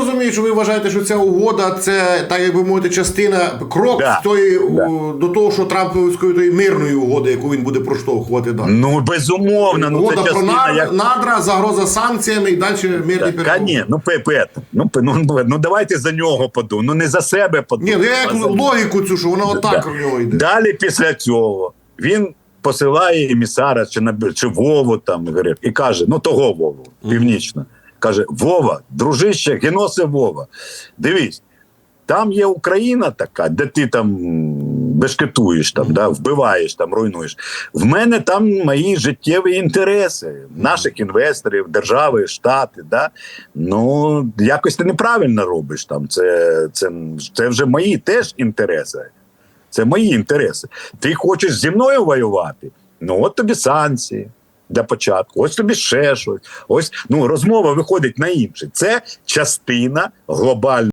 розумію, що ви вважаєте, що ця угода це, так як ви мовите, частина, крок Да, тої, да. до того, що Трамповської тої мирної угоди, яку він буде проштовхувати далі. Ну безумовно, ну це Угода про частина нар- як. надра, загроза санкціями і далі мирні Та переговори. ні, ну Пепет, ну, пе- ну, ну давайте за нього подумаємо. Ну не за себе Ні, подумаємо. ну я як логіку цю, що вона отак Да. в нього йде. Далі після цього він посилає емісара чи на чи Вову там говорить, і каже: ну того Вову, північно. Каже: Вова, дружище, геносе Вова. Дивись, там є Україна така, де ти там бешкетуєш, там, да, вбиваєш, там, руйнуєш. В мене там мої життєві інтереси, наших інвесторів, держави, штати. Да? Ну, якось ти неправильно робиш там. Це, це, це вже мої теж інтереси. Це мої інтереси. Ти хочеш зі мною воювати? Ну, от тобі санкції для початку, ось тобі ще щось. Ось ну розмова виходить на інше. Це частина глобальної.